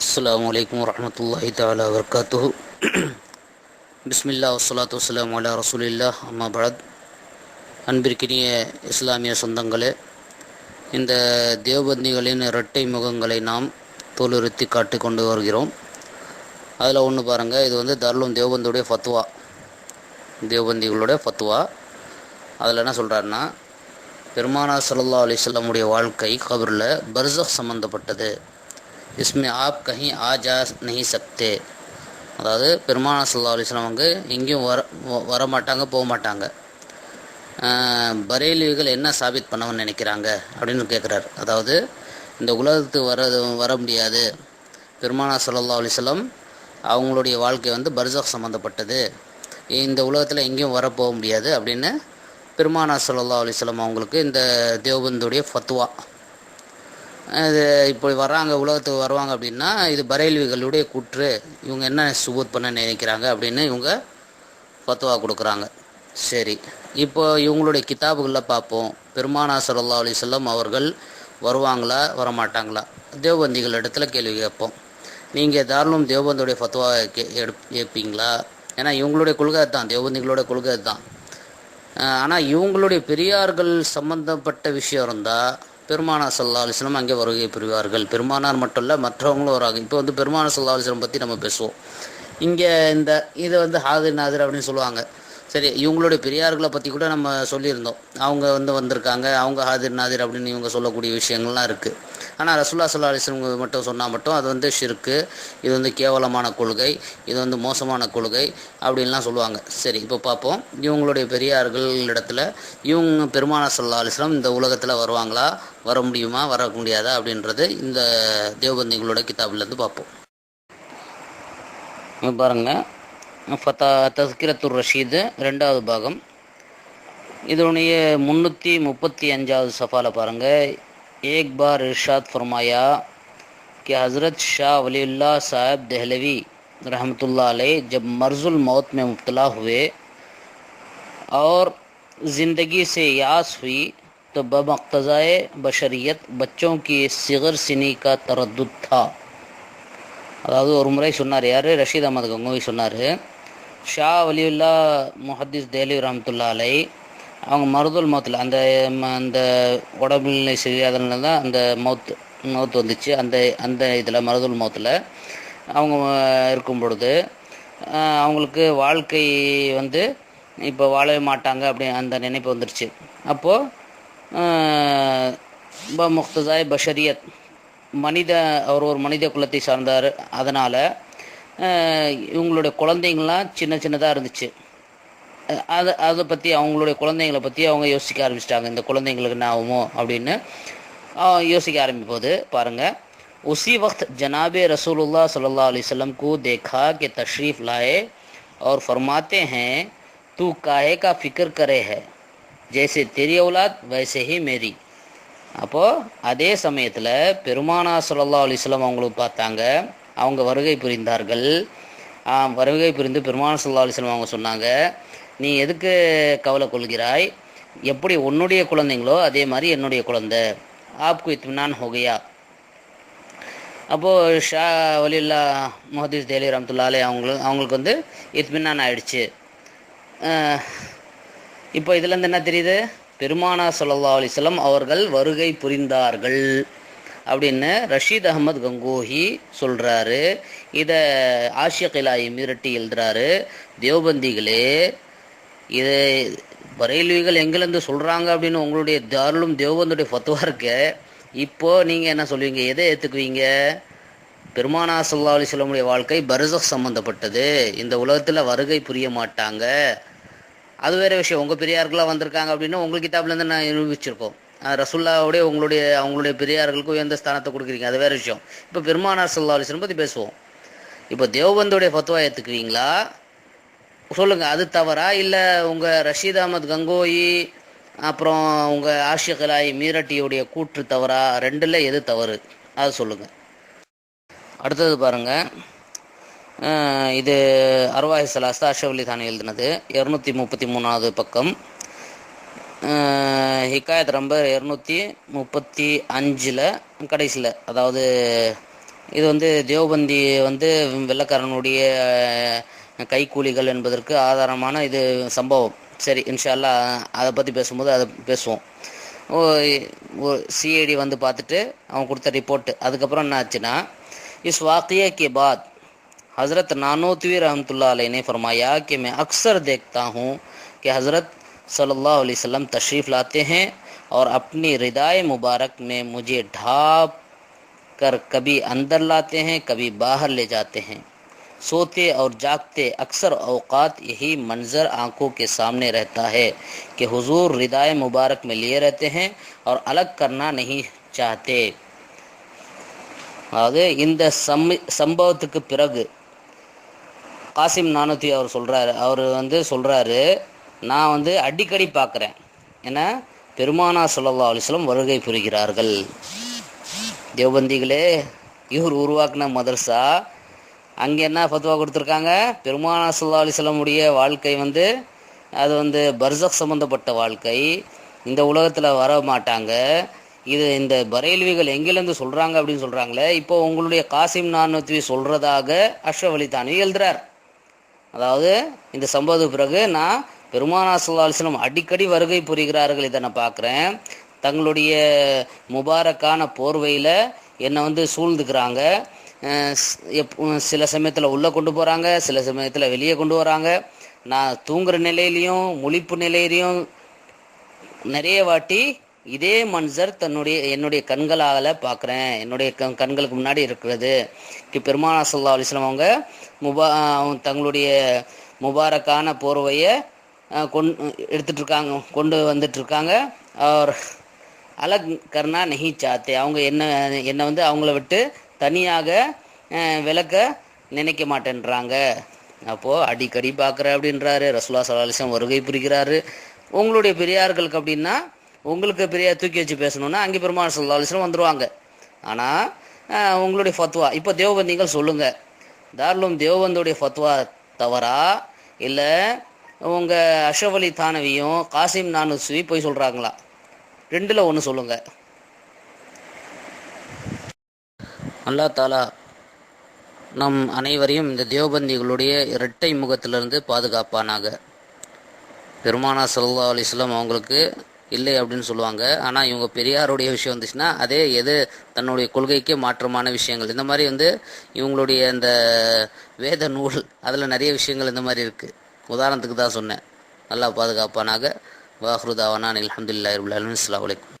அஸ்லாம் வலைக்கம் வரமத்துல்லாஹி தாலா வர்காத்து பிஸ்மில்லா வசலாத்து வலாம் அலா ரசூலில்லா அம்மா பழத் அன்பிற்கினிய இஸ்லாமிய சொந்தங்களே இந்த தேவபத்னிகளின் இரட்டை முகங்களை நாம் தோலுறுத்தி காட்டி கொண்டு வருகிறோம். அதில் ஒன்று பாருங்கள் இது வந்து தர்லும் தேவபந்தியுடைய ஃபத்வா. தேவபந்திகளுடைய ஃபத்வா. அதில் என்ன சொல்கிறாருன்னா பெருமானா சல்லா அலிஸ்லாமுடைய வாழ்க்கை கபரில் பர்சக் சம்மந்தப்பட்டது இஸ்மே ஆப் கஹி ஆஜா நஹி சக்தே அதாவது பெருமான சல்லா அலிஸ்லாம் வந்து எங்கேயும் வர வ- வர மாட்டாங்க போக மாட்டாங்க. ஆஹ் பரேலிகள் என்ன சாபித் பண்ணவன்னு நினைக்கிறாங்க அப்படின்னு கேட்குறாரு அதாவது இந்த உலகத்துக்கு வர வர முடியாது. பெருமானா சல்லா அலிஸ்லம் அவங்களுடைய வாழ்க்கை வந்து பர்சக் சம்மந்தப்பட்டது இந்த உலகத்தில் எங்கேயும் வர போக முடியாது அப்படின்னு பெருமானா சல்லா அலிஸ்லம் அவங்களுக்கு இந்த தேவபந்துடைய ஃபத்வா இது இப்படி வர்றாங்க உலகத்துக்கு வருவாங்க அப்படின்னா இது பரேல்விகளுடைய குற்று. இவங்க என்ன சுபூத் பண்ண நினைக்கிறாங்க அப்படின்னு இவங்க பத்துவா கொடுக்குறாங்க. சரி. இப்போ இவங்களுடைய கிதாபுகளில் பார்ப்போம். பெருமானா சல்லா அலிசல்லம் அவர்கள் வருவாங்களா வரமாட்டாங்களா? தேவபந்திகள் இடத்துல கேள்வி கேட்போம். நீங்கள் தாராளம் தேவபந்தியுடைய ஃபத்துவா கே எடுப் கேட்பீங்களா? ஏன்னா இவங்களுடைய கொள்கை தான் தேவபந்திகளோட கொள்கை தான் ஆனால் இவங்களுடைய பெரியார்கள் சம்பந்தப்பட்ட விஷயம் இருந்தால் பெருமானா சல்லா அங்கே வருகை புரிவார்கள். பெருமானார் மட்டும் இல்லை மற்றவங்களும் வராங்க. இப்போ வந்து பெருமானா சல்லா பற்றி நம்ம பேசுவோம். இங்கே இந்த இதை வந்து ஹாதிர் நாதிர் அப்படின்னு சொல்லுவாங்க. சரி இவங்களுடைய பெரியார்களை பற்றி கூட நம்ம சொல்லியிருந்தோம். அவங்க வந்து வந்திருக்காங்க. அவங்க ஹாதிர் நாதிர் அப்படின்னு இவங்க சொல்லக்கூடிய விஷயங்கள்லாம் இருக்குது ஆனால் ரசுல்லா சல்லா அலிஸ்லம் மட்டும் சொன்னால் மட்டும் அது வந்து ஷிர்க்கு இது வந்து கேவலமான கொள்கை இது வந்து மோசமான கொள்கை அப்படின்லாம் சொல்லுவாங்க. சரி இப்போ பார்ப்போம் இவங்களுடைய பெரியார்கள் இடத்துல இவங்க பெருமானா சல்லா அலிஸ்லம் இந்த உலகத்தில் வருவாங்களா? வர முடியுமா? வர முடியாதா? அப்படின்றது இந்த தேவபந்திகளோட கிதாபிலேருந்து பார்ப்போம் பாருங்கள் பாருங்க. ஃபத்தா தஸ்கிரத்துர் ரஷீது ரெண்டாவது பாகம். இதனுடைய முந்நூற்றி முப்பத்தி அஞ்சாவது ایک بار ارشاد فرمایا کہ حضرت شاہ ولی اللہ صاحب دہلوی رحمۃ اللہ علیہ جب مرض الموت میں مبتلا ہوئے اور زندگی سے یاس ہوئی تو بمقتضائے بشریت بچوں کی صغر سنی کا تردد تھا۔ அதாவது رشید முறை சொன்னார் யார் ரஷீத் رہے۔ شاہ ولی اللہ محدث دہلی رحمت اللہ علیہ அவங்க மருதல் மௌத்தில் அந்த ம- அந்த உடம்புநிலை சரியாதனால தான் அந்த மௌத் மௌத் வந்துச்சு. அந்த அந்த இதில் மருதல் மௌத்தில் அவங்க இருக்கும் பொழுது அவங்களுக்கு வாழ்க்கை வந்து இப்போ வாழவே மாட்டாங்க அப்படி அந்த நினைப்பு வந்துருச்சு. அப்போது ப முக்ததாய் பஷரியத் மனித அவர் ஒரு மனித குலத்தை சார்ந்தார். அதனால் இவங்களுடைய குழந்தைங்களாம் சின்ன சின்னதாக இருந்துச்சு. அதை அதை பற்றி அவங்களுடைய குழந்தைங்களை பற்றி அவங்க யோசிக்க ஆரம்பிச்சிட்டாங்க இந்த குழந்தைங்களுக்கு என்ன ஆகுமோ அப்படின்னு அஹ் யோசிக்க ஆரம்பிப்போது பாருங்கள் उसी वक्त जनाब रसूलुल्लाह सल्लल्लाहु अलैहि वसल्लम को देखा कि तशरीफ़ लाए और फरमाते हैं तू काहे का फ़िक्र करे है जैसे तेरी औलाद वैसे ही मेरी அப்போது அதே சமயத்தில் பெருமானா சல்லா அலிஸ்லாம் அவங்களுக்கு பார்த்தாங்க அவங்க வருகை புரிந்தார்கள் ஆ, வருகை புரிந்து பெருமானா சல்லா அலிஸ்லாம் அவங்க சொன்னாங்க நீ எதுக்கு கவலை கொள்கிறாய்? எப்படி உன்னுடைய குழந்தைங்களோ அதே மாதிரி என்னுடைய குழந்தை. ஆப்கு இத்மினான் ஹோகையா. அப்போது ஷா வலில்லா முஹதீஸ் தேலி ரம்துல்லாலே அவங்களுக்கு அவங்களுக்கு வந்து இத்மினான் ஆயிடுச்சு. இப்போ இதுலேருந்து என்ன தெரியுது? பெருமானா சொல்லல்லா அலிஸ்லம் அவர்கள் வருகை புரிந்தார்கள் அப்படின்னு ரஷீத் அகமது கங்கோஹி சொல்கிறாரு இதை ஆஷிய கிலாயி மிரட்டி எழுதுறாரு. தேவபந்திகளே இது பரேல்விகள் எங்கேருந்து சொல்கிறாங்க அப்படின்னு உங்களுடைய தாருளும் தேவபந்துடைய ஃபத்துவா இருக்கு. இப்போ நீங்கள் என்ன சொல்லுவீங்க? எதை ஏற்றுக்குவீங்க பெருமானா சொல்லா அலி சொல்லமுடைய வாழ்க்கை பர்சக் சம்மந்தப்பட்டது இந்த உலகத்தில் வருகை புரிய மாட்டாங்க. அது வேற விஷயம். உங்கள் பெரியார்களாக வந்திருக்காங்க அப்படின்னு உங்கள் கிதாப்லேருந்து நான் நிரூபிச்சிருக்கோம் ரசுல்லாவுடைய உங்களுடைய அவங்களுடைய பெரியார்களுக்கு உயர்ந்த ஸ்தானத்தை கொடுக்குறீங்க. அது வேற விஷயம். இப்போ பெருமானார் சொல்லா அலிஸ்லம் பற்றி பேசுவோம். இப்போ தேவபந்தோடைய ஃபத்துவா ஏற்றுக்குவீங்களா சொல்லுங்கள் அது தவறா? இல்லை உங்கள் ரஷீத் அகமது கங்கோயி அப்புறம் உங்கள் ஆஷிக் கலாய் மீரட்டியுடைய கூற்று தவறா? ரெண்டில் எது தவறு? அது சொல்லுங்கள் அடுத்தது பாருங்கள் இது அர்வாஹி சலாஸ்தா அஷவலி தானே எழுதினது. இரநூத்தி முப்பத்தி மூணாவது பக்கம். ஹிக்காயத் ஹிகாயத் நம்பர் இரநூத்தி முப்பத்தி அஞ்சில் கடைசியில் அதாவது இது வந்து தேவபந்தி வந்து வெள்ளக்காரனுடைய கைக்கூலிகள் என்பதற்கு ஆதாரமான இது சம்பவம். சரி، இன்ஷால்லா அதை பற்றி பேசும்போது அதை பேசுவோம். சிஐடி வந்து பார்த்துட்டு அவன் கொடுத்த ரிப்போர்ட்டு அதுக்கப்புறம் என்ன ஆச்சுன்னா اس واقعے کے بعد حضرت نانوتوی رحمۃ اللہ علیہ نے فرمایا کہ میں اکثر دیکھتا ہوں کہ حضرت صلی اللہ علیہ وسلم تشریف لاتے ہیں اور اپنی ردائے مبارک میں مجھے ڈھانپ کر کبھی اندر لاتے ہیں کبھی باہر لے جاتے ہیں सोते और जागते अक्सर औकात यही मंज़र आंखों के सामने रहता है कि हुजूर रिदाए मुबारक में लिए रहते हैं और अलग करना नहीं चाहते அதாவது இந்த சம்மி சம்பவத்துக்கு பிறகு காசிம் நானூற்றி அவர் சொல்கிறாரு அவர் வந்து சொல்கிறாரு நான் வந்து அடிக்கடி பார்க்குறேன் ஏன்னா பெருமானா ஸல்லல்லாஹு அலைஹி வஸல்லம் வருகை புரிகிறார்கள் தேவபந்திகளே இவர் உருவாக்குன மதர்சா அங்கே என்ன ஃபத்வா கொடுத்துருக்காங்க? பெருமானா ஸல்லல்லாஹு அலைஹி வாழ்க்கை வந்து அது வந்து பர்சக் சம்பந்தப்பட்ட வாழ்க்கை. இந்த உலகத்தில் வர மாட்டாங்க இது இந்த பரேல்விகள் எங்கேருந்து சொல்கிறாங்க அப்படின்னு சொல்கிறாங்களே இப்போ உங்களுடைய காசிம் நானூற்றி சொல்கிறதாக அஷ்ரஃப் அலி தானவி எழுதுறார். அதாவது இந்த சம்பவத்துக்கு பிறகு நான் பெருமானா ஸல்லல்லாஹு அடிக்கடி வருகை புரிகிறார்கள் இதை நான் பார்க்குறேன். தங்களுடைய முபாரக்கான போர்வையில் என்னை வந்து சூழ்ந்துக்கிறாங்க. சில சமயத்தில் உள்ளே கொண்டு போகிறாங்க சில சமயத்தில் வெளியே கொண்டு வராங்க. நான் தூங்குற நிலையிலையும் முழிப்பு நிலையிலையும் நிறைய வாட்டி இதே மன்சர் தன்னுடைய என்னுடைய கண்களால் பார்க்குறேன் என்னுடைய கண் கண்களுக்கு முன்னாடி இருக்கிறது. கி பெருமானா சல்லா அலிஸ்லாம் அவங்க முபா அவங்க தங்களுடைய முபாரக்கான போர்வையை கொண் எடுத்துட்ருக்காங்க கொண்டு வந்துட்டுருக்காங்க அவர் அலக் கர்னா நெஹி சாத்தே. அவங்க என்ன என்னை வந்து அவங்கள விட்டு தனியாக விளக்க நினைக்க மாட்டேன்றாங்க. அப்போது அடிக்கடி பார்க்குற அப்படின்றாரு. ரசுல்லா சலாலிசம் வருகை புரிகிறாரு. உங்களுடைய பெரியார்களுக்கு அப்படின்னா உங்களுக்கு பெரியார் தூக்கி வச்சு பேசணுன்னா அங்கே பெருமாள் சல்லாலிசம் வந்துடுவாங்க ஆனால் உங்களுடைய ஃபத்வா இப்போ தேவபந்திகள் சொல்லுங்கள் தாராளம் தேவபந்தோடைய ஃபத்வா தவறா? இல்லை உங்கள் அஷ்ரஃப் அலி தானவியும் காசிம் நானுசுவி போய் சொல்கிறாங்களா ரெண்டில் ஒன்று சொல்லுங்கள் அல்லா தாலா நம் அனைவரையும் இந்த தேவபந்திகளுடைய இரட்டை முகத்திலிருந்து பாதுகாப்பானாக. பெருமானா சல்லா அலிஸ்லாம் அவங்களுக்கு இல்லை அப்படின்னு சொல்லுவாங்க. ஆனால் இவங்க பெரியாருடைய விஷயம் வந்துச்சுன்னா அதே எது தன்னுடைய கொள்கைக்கு மாற்றமான விஷயங்கள். இந்த மாதிரி வந்து இவங்களுடைய இந்த வேத நூல் அதில் நிறைய விஷயங்கள் இந்த மாதிரி இருக்குது உதாரணத்துக்கு தான் சொன்னேன். நல்லா பாதுகாப்பானாக. வாஹ்ருதாவானா அலமதுல்லா இருபுல் அஸ்லாம் வலைக்கும்